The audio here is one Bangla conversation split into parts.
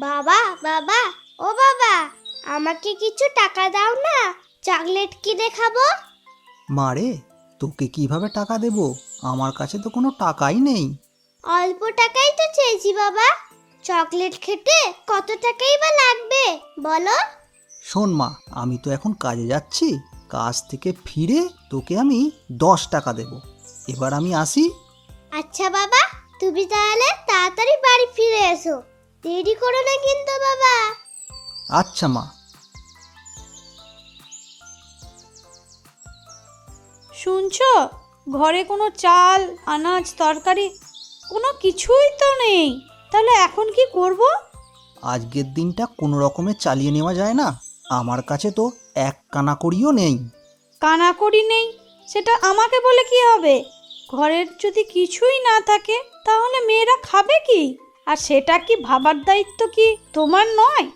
বাবা বাবা ও বাবা আমাকে কিছু টাকা দাও না চকলেট কিনে খাব? মারে তোকে কীভাবে টাকা দেব? আমার কাছে তো কোনো টাকাই নেই। অল্প টাকাই তো চেয়েছি বাবা। চকলেট খেতে কত টাকাই বা লাগবে বলো? শোন মা আমি তো এখন কাজে যাচ্ছি। কাজ থেকে ফিরে তোকে আমি দশ টাকা দেব। এবার আমি আসি। আচ্ছা বাবা তুমি তাহলে তাড়াতাড়ি বাড়ি ফিরে এসো। দেরি করো না কিন্তু বাবা। আচ্ছা মা। শুনছো? ঘরে কোনো চাল আনাজ তরকারি কোনো কিছুই তো নেই। তাহলে এখন কি করব? আজকের দিনটা কোনো রকমে চালিয়ে নেওয়া যায় না। আমার কাছে তো এক কানা করিও নেই। কানাকড়ি নেই? সেটা আমাকে বলে কি হবে? ঘরের যদি কিছুই না থাকে তাহলে মেয়েরা খাবে কি? আর সেটা কি ভাবার দায়িত্ব কি তোমার নয়?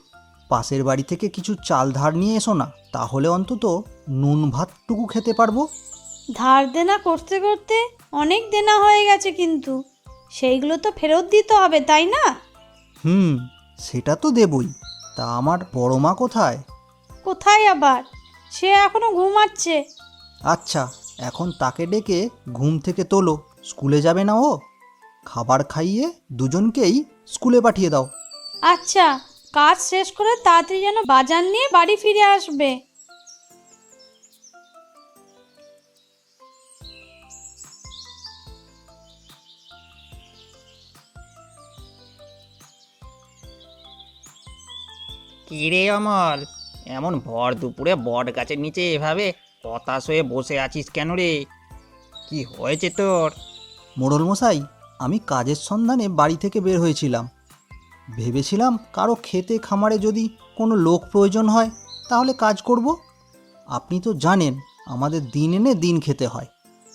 পাশের বাড়ি থেকে কিছু চাল ধার নিয়ে এসো না তাহলে অন্তত নুন ভাতটুকু খেতে পারব। ধার দেনা করতে করতে অনেক দেনা হয়ে গেছে কিন্তু সেইগুলো তো ফেরত দিতে হবে তাই না? হুম সেটা তো দেবই তা আমার বড় মা কোথায়? কোথায় আবার? সে এখনও ঘুমাচ্ছে। আচ্ছা এখন তাকে ডেকে ঘুম থেকে তোলো স্কুলে যাবে না ও? খাবার খাইয়ে দুজনকেই স্কুলে পাঠিয়ে দাও। আচ্ছা কাজ শেষ করে তাড়াতাড়ি যেন বাজার নিয়ে বাড়ি ফিরে আসবে। কিরে অমল এমন ভর দুপুরে বট গাছের নিচে এভাবে হতাশ হয়ে বসে আছিস কেন রে? কি হয়েছে তোর? মোড়ল মশাই আমি কাজের সন্ধানে বাড়ি থেকে বের হয়েছিলাম। ভেবেছিলাম কারও খেতে খামারে যদি কোনো লোক প্রয়োজন হয়, তাহলে কাজ করব। আপনি তো জানেন, আমাদের দিন এনে দিন খেতে হয়।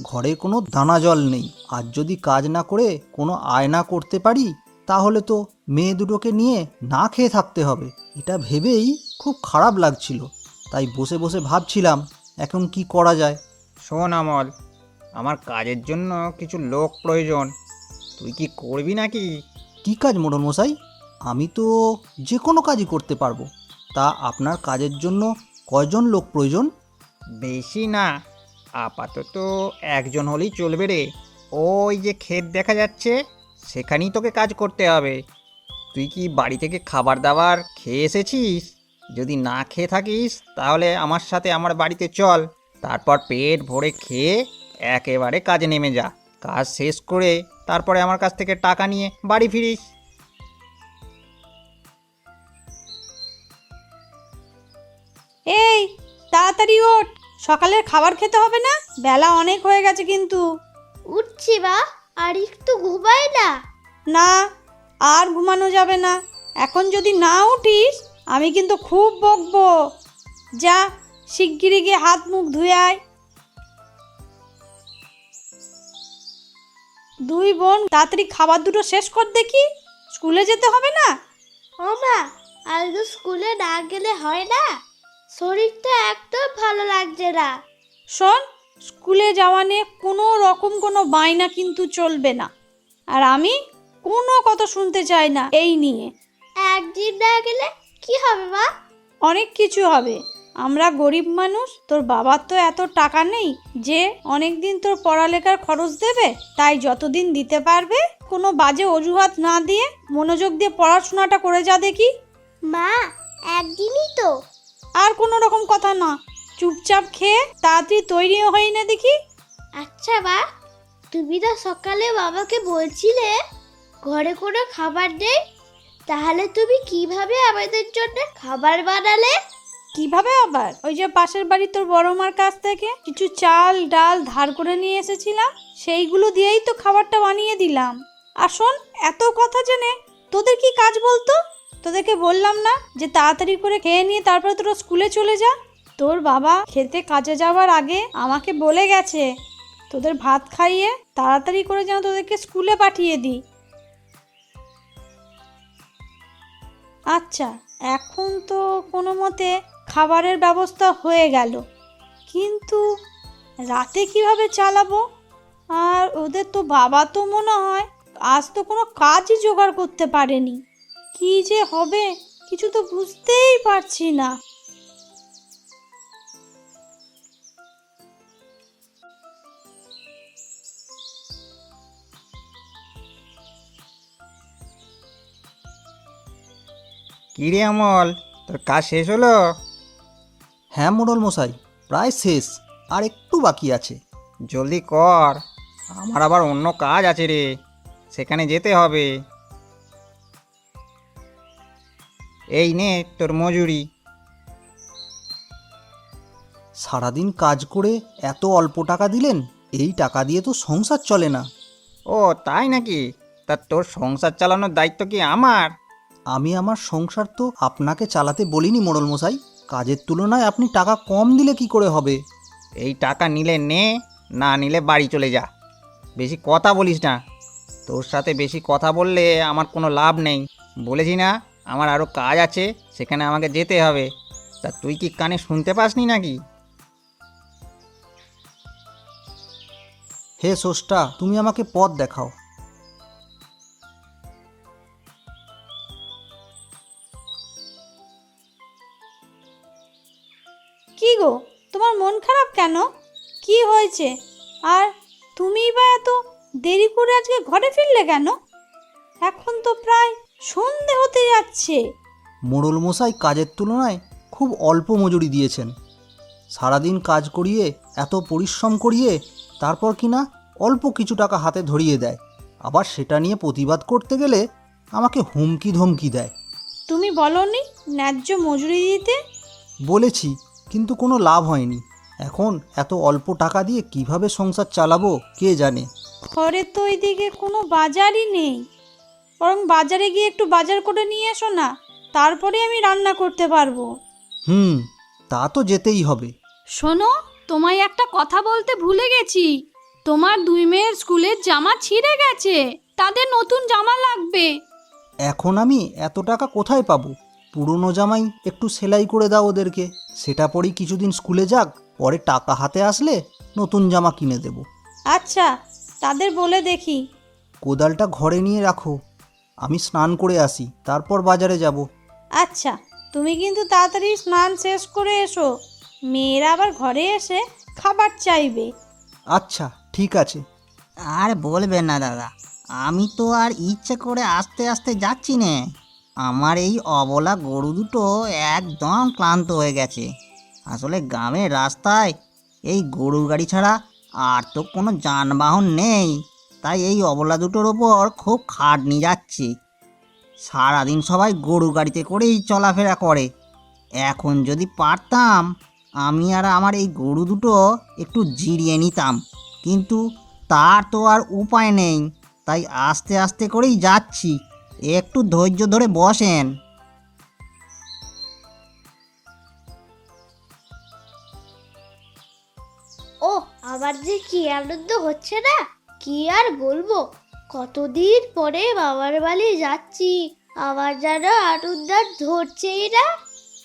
ঘরে কোনো দানা জল নেই। আর যদি কাজ না করে কোনো আয় না করতে পারি, তাহলে তো মেয়ে দুটোকে নিয়ে না খেয়ে থাকতে হবে। এটা ভেবেই খুব খারাপ লাগছিল। তাই বসে বসে ভাবছিলাম, এখন কি করা যায়? শোন অমল আমার কাজের জন্য কিছু লোক প্রয়োজন। তুই কি করবি নাকি? কী কাজ মোড়ল মশাই? আমি তো যে কোনো কাজই করতে পারব। তা আপনার কাজের জন্য কয়জন লোক প্রয়োজন? বেশি না। আপাতত একজন হলেই চলবে রে। ওই যে ক্ষেত দেখা যাচ্ছে, সেখানেই তোকে কাজ করতে হবে। তুই কি বাড়ি থেকে খাবার দাবার খেয়ে এসেছিস? যদি না খেয়ে থাকিস, তাহলে আমার সাথে আমার বাড়িতে চল। তারপর পেট ভরে খেয়ে একেবারে কাজে নেমে যা। কাজ শেষ করে তারপরে আমার কাছ থেকে টাকা নিয়ে বাড়ি ফিরিস। এই তাড়াতাড়ি ওঠ। সকালের খাবার খেতে হবে না? বেলা অনেক হয়ে গেছে কিন্তু। উঠছি মা আর একটু ঘুমাই না। না আর ঘুমানো যাবে না। এখন যদি না উঠিস আমি কিন্তু খুব বকবো। যা শিগগিরি গিয়ে হাত মুখ ধুয়ে আয়। দুই বোন তাড়াতাড়ি খাবার দুটো শেষ কর দেখি। স্কুলে যেতে হবে না? ও মা আজকে স্কুলে না গেলে হয় না। শরীরটা একদম ভালো লাগছে না। শোন স্কুলে যাওয়া নিয়ে কোনো রকম কোনো বায়না কিন্তু চলবে না। আর আমি কোনো কথা শুনতে চাই না এই নিয়ে। একদিন না গেলে কি হবে মা? অনেক কিছু হবে। আমরা গরিব মানুষ তোর বাবার তো এত টাকা নেই যে অনেক দিন তোর পড়ালেখার খরচ দেবে তাই যতদিন দিতে পারবে কোনো বাজে অজুহাত না দিয়ে মনোযোগ দিয়ে পড়াশোনাটা করে যা দেখি। মা একদিনই তো। আর কোনো রকম কথা না চুপচাপ খেয়ে তাড়াতাড়ি তৈরিও হই না দেখি। আচ্ছা বা তুমি না সকালে বাবাকে বলছিলে ঘরে কোনো খাবার নেই তাহলে তুমি কীভাবে আমাদের জন্য খাবার বানালে? কীভাবে আবার? ওই যে পাশের বাড়ি তোর বড় মার কাছ থেকে কিছু চাল, ডাল ধার করে নিয়ে এসেছিলাম, সেইগুলো দিয়েই তো খাবারটা বানিয়ে দিলাম। আর শোন, এত কথা জেনে তোদের কি কাজ বলতো? তোদেরকে বললাম না যে তাড়াতাড়ি করে খেয়ে নিয়ে তারপরে তোরা স্কুলে চলে যা। তোর বাবা খেতে কাজে যাওয়ার আগে আমাকে বলে গেছে, তোদের ভাত খাইয়ে তাড়াতাড়ি করে যেন তোদেরকে স্কুলে পাঠিয়ে দিই। আচ্ছা এখন তো কোনো মতে খাবারের ব্যবস্থা হয়ে গেল। কিন্তু রাতে কীভাবে চালাবো? আর ওদের তো বাবা তো মনে হয় আজ তো কোনো কাজই জোগাড় করতে পারেনি। কি যে হবে কিছু তো বুঝতেই পারছি না। কি রে অমল, তোর কাজ শেষ হলো? হ্যাঁ মোড়ল মশাই প্রায় শেষ আর একটু বাকি আছে। জলদি কর আমার আবার অন্য কাজ আছে রে সেখানে যেতে হবে। এই নে তোর মজুরি। সারাদিন কাজ করে এত অল্প টাকা দিলেন এই টাকা দিয়ে তো সংসার চলে না। ও তাই নাকি? তা তোর সংসার চালানোর দায়িত্ব কি আমার? আমি আমার সংসার তো আপনাকে চালাতে বলিনি মোড়ল মশাই। কাজের তুলনায় আপনি টাকা কম দিলে কি করে হবে? এই টাকা নিলে নে না নিলে বাড়ি চলে যা। বেশি কথা বলিস না। তোর সাথে বেশি কথা বললে আমার কোনো লাভ নেই। বলেছি না আমার আরও কাজ আছে সেখানে আমাকে যেতে হবে। তা তুই কি কানে শুনতে পাসনি নাকি? হে সোষ্টা তুমি আমাকে পথ দেখাও। হয়েছে? আর তুমি বা এত দেরি করে আজকে ঘরে ফিরলে কেন? এখন তো প্রায় সন্ধে হতে যাচ্ছে। মোড়ল মশাই কাজের তুলনায় খুব অল্প মজুরি দিয়েছেন। সারাদিন কাজ করিয়ে এত পরিশ্রম করিয়ে তারপর কিনা অল্প কিছু টাকা হাতে ধরিয়ে দেয়। আবার সেটা নিয়ে প্রতিবাদ করতে গেলে আমাকে হুমকি ধমকি দেয়। তুমি বলনি ন্যায্য মজুরি দিতে? বলেছি কিন্তু কোনো লাভ হয়নি। এখন এত অল্প টাকা দিয়ে কীভাবে সংসার চালাবো কে জানে? ঘরে তো ওইদিকে কোনো বাজারই নেই। বরং বাজারে গিয়ে একটু বাজার করে নিয়ে এসো না তারপরে আমি রান্না করতে পারব। হুম তা তো যেতেই হবে। শোনো তোমায় একটা কথা বলতে ভুলে গেছি। তোমার দুই মেয়ের স্কুলের জামা ছিঁড়ে গেছে তাদের নতুন জামা লাগবে। এখন আমি এত টাকা কোথায় পাবো? পুরনো জামাই একটু সেলাই করে দাও ওদেরকে। সেটা পরেই কিছুদিন স্কুলে যাক পরে টাকা হাতে আসলে নতুন জামা কিনে দেব। আচ্ছা তাদের বলে দেখি। কোদালটা ঘরে নিয়ে রাখো। আমি স্নান করে আসি তারপর বাজারে যাব। আচ্ছা তুমি কিন্তু তাড়াতাড়ি স্নান শেষ করে এসো। মেয়েরা আবার ঘরে এসে খাবার চাইবে। আচ্ছা ঠিক আছে। আর বলবেন না দাদা আমি তো আর ইচ্ছে করে আস্তে আস্তে যাচ্ছি নে। আমার এই অবলা গরু দুটো একদম ক্লান্ত হয়ে গেছে। আসলে গ্রামের রাস্তায় এই গরুর গাড়ি ছাড়া আর তো কোনো যানবাহন নেই। তাই এই অবলা দুটোর ওপর খুব খাটনি যাচ্ছে। সারাদিন সবাই গরু গাড়িতে করেই চলাফেরা করে। এখন যদি পারতাম, আমি আর আমার এই গরু দুটো একটু জিরিয়ে নিতাম। কিন্তু তার তো আর উপায় নেই। তাই আস্তে আস্তে করেই যাচ্ছি। একটু ধৈর্য ধরে বসেন। আমার যে কি আনন্দ হচ্ছে না? কি আর বলব? কতদিন পরে বাবার বাড়ি যাচ্ছি। আমার যেন আনন্দ আর ধরছেই না।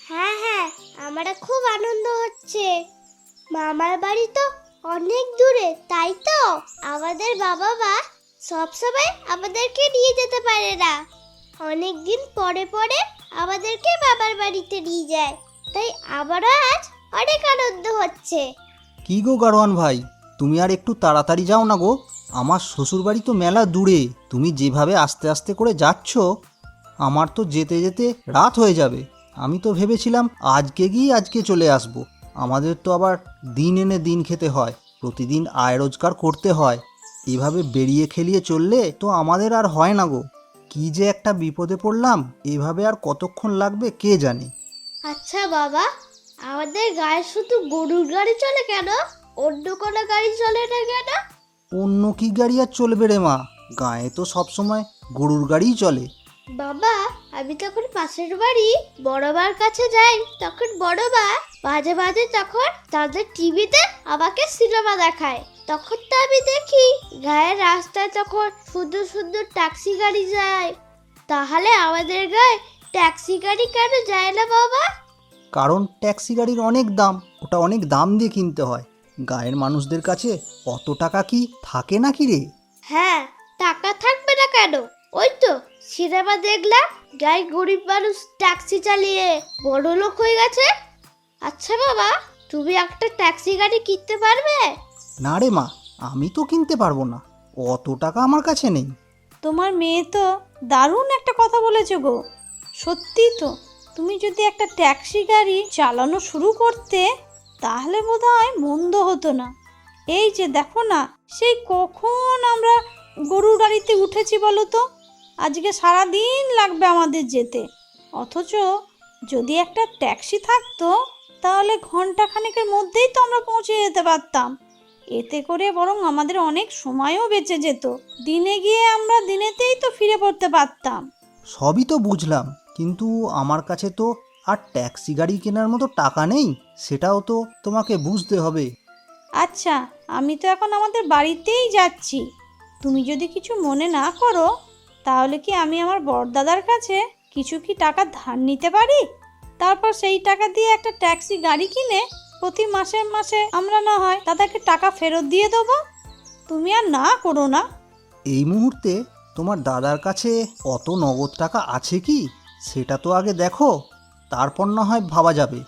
হ্যাঁ হ্যাঁ আমার খুব আনন্দ হচ্ছে। মামার বাড়ি তো অনেক দূরে, তাই তো? আমাদের বাবা মা সবসময় আমাদেরকে নিয়ে যেতে পারে না। অনেক দিন পরে পরে আমাদেরকে বাবার বাড়িতে নিয়ে যায়। তাই আমারও আজ অনেক আনন্দ হচ্ছে। কি গো গারোয়ান ভাই? তুমি আর একটু তাড়াতাড়ি যাও না গো। আমার শ্বশুরবাড়ি তো মেলা দূরে। তুমি যেভাবে আস্তে আস্তে করে যাচ্ছ, আমার তো যেতে যেতে রাত হয়ে যাবে। আমি তো ভেবেছিলাম আজকে গিয়ে আজকে চলে আসব। আমাদের তো আবার দিন এনে দিন খেতে হয়। প্রতিদিন আয় রোজগার করতে হয়। এভাবে বেরিয়ে খেলিয়ে চললে তো আমাদের আর হয় না গো। কি যে একটা বিপদে পড়লাম, এভাবে আর কতক্ষণ লাগবে কে জানে? আচ্ছা বাবা আমাদের গায়ে শুধু গরুর গাড়ি চলে কেন? অন্য কোনো গাড়ি চলে না কেন? অন্য কি গাড়ি আর চলবে রে মা? গায়ে তো সবসময় গরুর গাড়িই চলে। বাবা আমি তখন পাশের বাড়ি বড়বার কাছে যাই তখন বড়বা মাঝে মাঝে তখন তাদের টিভিতে আমাকে সিনেমা দেখায়। তখন তো আমি দেখি গায়ের রাস্তায় তখন সুন্দর সুন্দর ট্যাক্সি গাড়ি যায়। তাহলে আমাদের গায়ে ট্যাক্সি গাড়ি কেন যায় না বাবা? কারণ ট্যাক্সি গাড়ির অনেক দাম ওটা অনেক দাম দিয়ে কিনতে হয়। গায়ের মানুষদের কাছে অত টাকা কি থাকে নাকি রে? হ্যাঁ টাকা থাকবে না কেন? ওই তো সিনেমা দেখলাম যাই গরিব মানুষ ট্যাক্সি চালিয়ে বড় লোক হয়ে গেছে। আচ্ছা বাবা তুমি একটা ট্যাক্সি গাড়ি কিনতে পারবে? না রে মা আমি তো কিনতে পারব না অত টাকা আমার কাছে নেই। তোমার মেয়ে তো দারুণ একটা কথা বলেছে গো। সত্যি তো তুমি যদি একটা ট্যাক্সি গাড়ি চালানো শুরু করতে, তাহলে বোধ হয় মন্দ হতো না। এই যে দেখো না, সেই কখন আমরা গরুর গাড়িতে উঠেছি বলো তো? আজকে সারা দিন লাগবে আমাদের যেতে। অথচ যদি একটা ট্যাক্সি থাকতো, তাহলে ঘণ্টা খানেকের মধ্যেই তো আমরা পৌঁছে যেতে পারতাম। এতে করে বরং আমাদের অনেক সময়ও বেঁচে যেত। দিনে গিয়ে আমরা দিনেতেই তো ফিরে পড়তে পারতাম। সবই তো বুঝলাম। কিন্তু আমার কাছে তো আর ট্যাক্সি গাড়ি কেনার মতো টাকা নেই সেটাও তো তোমাকে বুঝতে হবে। আচ্ছা আমি তো এখন আমাদের বাড়িতেই যাচ্ছি। তুমি যদি কিছু মনে না করো তাহলে কি আমি আমার বড়দাদার কাছে কিছু কি টাকা ধার নিতে পারি? তারপর সেই টাকা দিয়ে একটা ট্যাক্সি গাড়ি কিনে প্রতি মাসে মাসে আমরা না হয় তাদেরকে টাকা ফেরত দিয়ে দেবো? তুমি আর না করো না। এই মুহূর্তে তোমার দাদার কাছে অত নগদ টাকা আছে কি? সেটা তো আগে দেখো তারপর না হয় ভাবা যাবে।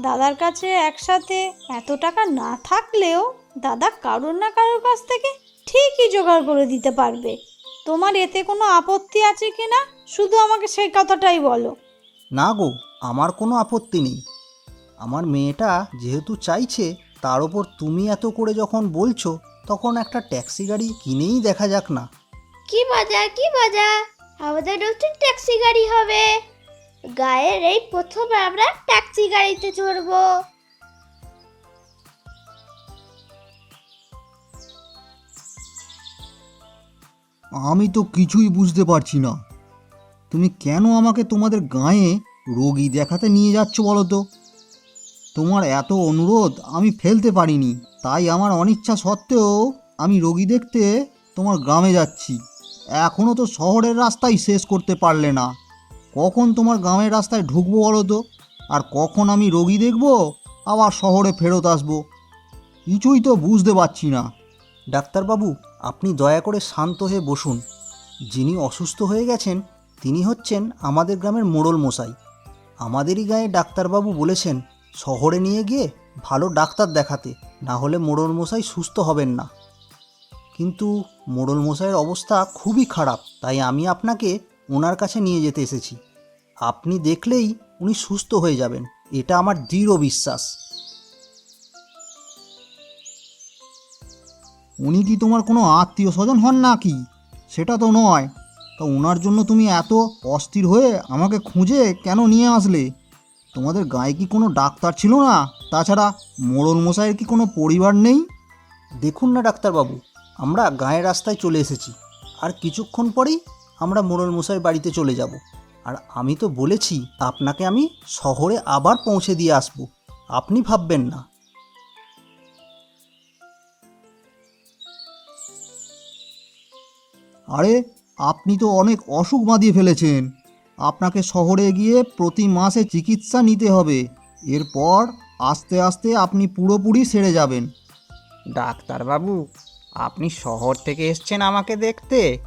দাদার কাছে একসাথে এত টাকা না থাকলেও দাদা কারোর না কারোর কাছ থেকে ঠিকই জোগাড় করে দিতে পারবে। তোমার এতে কোনো আপত্তি আছে কি না শুধু আমাকে সেই কথাটাই বলো। না গো আমার কোনো আপত্তি নেই। আমার মেয়েটা যেহেতু চাইছে তার ওপর তুমি এত করে যখন বলছো তখন একটা ট্যাক্সি গাড়ি কিনেই দেখা যাক না। কি মজা কি মজা। আমাদের নতুন ট্যাক্সি গাড়ি হবে। গায়ের এই প্রথম আমরা ট্যাক্সি গাড়িতে চড়বো। আমি তো কিছুই বুঝতে পারছি না। তুমি কেন আমাকে তোমাদের গাঁয়ে রোগী দেখাতে নিয়ে যাচ্ছ বলো তো? তোমার এত অনুরোধ আমি ফেলতে পারিনি, তাই আমার অনিচ্ছা সত্ত্বেও আমি রোগী দেখতে তোমার গ্রামে যাচ্ছি। এখনও তো শহরের রাস্তাই শেষ করতে পারলে না। কখন তোমার গ্রামের রাস্তায় ঢুকবো বলো তো? আর কখন আমি রোগী দেখব? আবার শহরে ফেরত আসব। কিছুই তো বুঝতে পারছি না। ডাক্তারবাবু, আপনি দয়া করে শান্ত হয়ে বসুন। যিনি অসুস্থ হয়ে গেছেন, তিনি হচ্ছেন আমাদের গ্রামের মোড়ল মশাই। আমাদেরই গায়ে ডাক্তারবাবু বলেছেন, শহরে নিয়ে গিয়ে ভালো ডাক্তার দেখাতে, না হলে মোড়ল মশাই সুস্থ হবেন না। কিন্তু মোড়ল মশাইয়ের অবস্থা খুবই খারাপ, তাই আমি আপনাকে ওনার কাছে নিয়ে যেতে এসেছি। আপনি দেখলেই উনি সুস্থ হয়ে যাবেন, এটা আমার দৃঢ় বিশ্বাস। উনি কি তোমার কোনো আত্মীয় স্বজন হন নাকি? সেটা তো নয়। তা ওনার জন্য তুমি এত অস্থির হয়ে আমাকে খুঁজে কেন নিয়ে আসলে? তোমাদের গায়ে কি কোনো ডাক্তার ছিল না? তাছাড়া মোড়ল মশাইয়ের কি কোনো পরিবার নেই? দেখুন না ডাক্তারবাবু আমরা গায়ের রাস্তায় চলে এসেছি। আর কিছুক্ষণ পরেই আমরা মোড়ল মশাইয়ের বাড়িতে চলে যাব। আর আমি তো বলেছি, আপনাকে আমি শহরে আবার পৌঁছে দিয়ে আসব। আপনি ভাববেন না। আরে, আপনি তো অনেক অসুখ বাঁধিয়ে ফেলেছেন। আপনাকে শহরে গিয়ে প্রতি মাসে চিকিৎসা নিতে হবে। এরপর আস্তে আস্তে আপনি পুরোপুরি সেরে যাবেন। ডাক্তারবাবু আপনি শহর থেকে এসছেন আমাকে দেখতে?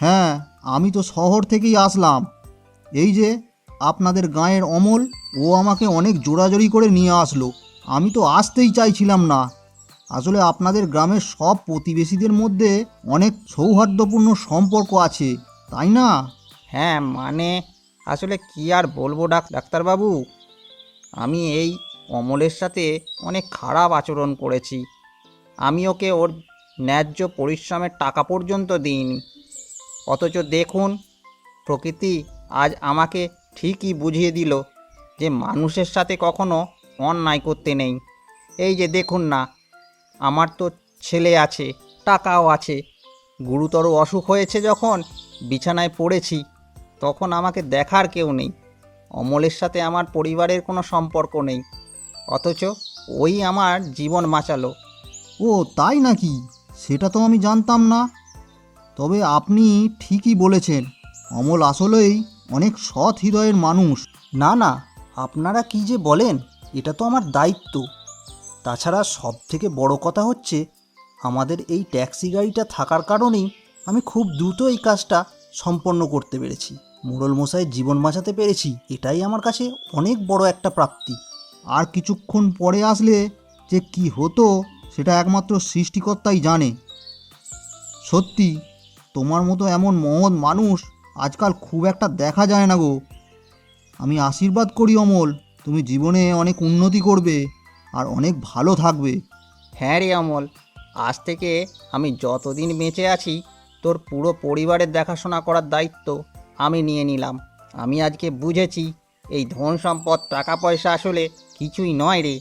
হ্যাঁ আমি তো শহর থেকেই আসলাম। এই যে আপনাদের গাঁয়ের অমল ও আমাকে অনেক জোরাজোরি করে নিয়ে আসলো। আমি তো আসতেই চাইছিলাম না। আসলে আপনাদের গ্রামের সব প্রতিবেশীদের মধ্যে অনেক সৌহার্দ্যপূর্ণ সম্পর্ক আছে তাই না? হ্যাঁ মানে আসলে কি আর বলব ডাক ডাক্তারবাবু? আমি এই অমলের সাথে অনেক খারাপ আচরণ করেছি। আমি ওকে ওর ন্যায্য পরিশ্রমের টাকা পর্যন্ত দিইনি অথচ দেখুন, প্রকৃতি আজ আমাকে ঠিকই বুঝিয়ে দিল যে মানুষের সাথে কখনো অন্যায় করতে নেই। এই যে দেখুন না, আমার তো ছেলে আছে, টাকাও আছে। গুরুতর অসুখ হয়েছে যখন, বিছানায় পড়েছি, তখন আমাকে দেখার কেউ নেই। অমলের সাথে আমার পরিবারের কোনো সম্পর্ক নেই। অথচ ওই আমার জীবন বাঁচালো। ও, তাই নাকি? সেটা তো আমি জানতাম না। তবে আপনি ঠিকই বলেছেন, অমল আসলেই অনেক সৎ হৃদয়ের মানুষ। না না, আপনারা কি যে বলেন, এটা তো আমার দায়িত্ব। তাছাড়া সব থেকে বড় কথা হচ্ছে, আমাদের এই ট্যাক্সি গাড়িটা থাকার কারণেই আমি খুব দ্রুত এই কাজটা সম্পন্ন করতে পেরেছি। মোড়ল মশাইয়ের জীবন বাঁচাতে পেরেছি, এটাই আমার কাছে অনেক বড় একটা প্রাপ্তি। আর কিছুক্ষণ পরে আসলে যে কি হতো সেটা একমাত্র সৃষ্টিকর্তাই জানে। সত্যি, তোমার মতো এমন মহৎ মানুষ আজকাল খুব একটা দেখা যায় না গো। আমি আশীর্বাদ করি অমল, তুমি জীবনে অনেক উন্নতি করবে আর অনেক ভালো থাকবে। হ্যাঁ রে অমল, আজ থেকে আমি যতদিন বেঁচে আছি, তোর পুরো পরিবারের দেখাশোনা করার দায়িত্ব আমি নিয়ে নিলাম। আমি আজকে বুঝেছি, এই ধন সম্পদ, টাকা পয়সা আসলে কিছুই নয় রে।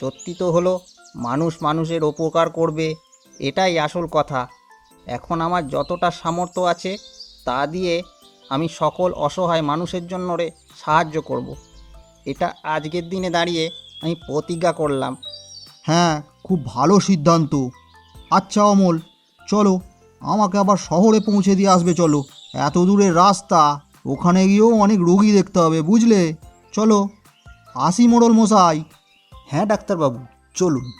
সত্যি তো হলো মানুষ মানুষের উপকার করবে এটাই আসল কথা। এখন আমার যতটা সামর্থ্য আছে তা দিয়ে আমি সকল অসহায় মানুষের জন্য রে সাহায্য করব। এটা আজকের দিনে দাঁড়িয়ে আমি প্রতিজ্ঞা করলাম। হ্যাঁ খুব ভালো সিদ্ধান্ত। আচ্ছা অমল চলো আমাকে আবার শহরে পৌঁছে দিয়ে আসবে চলো। এত দূরের রাস্তা ওখানে গিয়েও অনেক রোগী দেখতে হবে বুঝলে? চলো আসি মোড়ল মশাই। হ্যাঁ ডাক্তারবাবু। চলুন।